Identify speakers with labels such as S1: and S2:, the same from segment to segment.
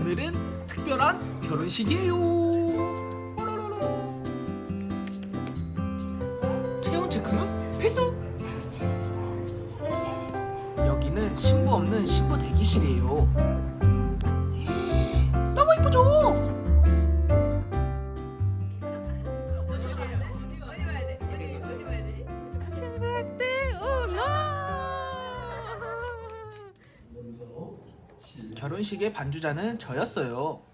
S1: 오늘은 특별한 결혼식이에요. 오로로로. 체온 체크는 필수. 여기는 신부 없는 신부 대기실이에요. 결혼식의 반주자는 저였어요.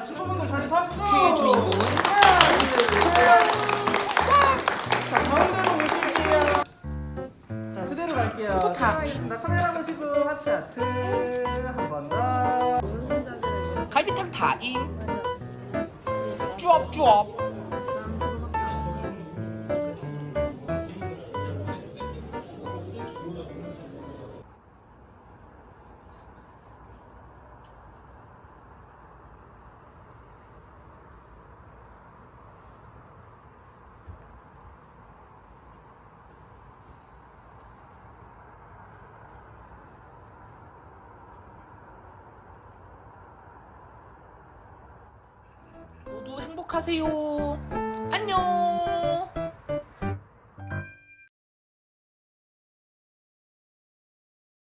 S2: 자, 자, 친구분들 다시 박수!
S1: K의 주인공은!
S2: 자, 가운데로 오실게요. 자, 그대로 갈게요.
S1: 포토타.
S2: 자, 있습니다. 카메라 보시고 하트 하트 한 번 더.
S1: 갈비탕 다인. 쭈업 쭈업. 모두 행복하세요. 안녕.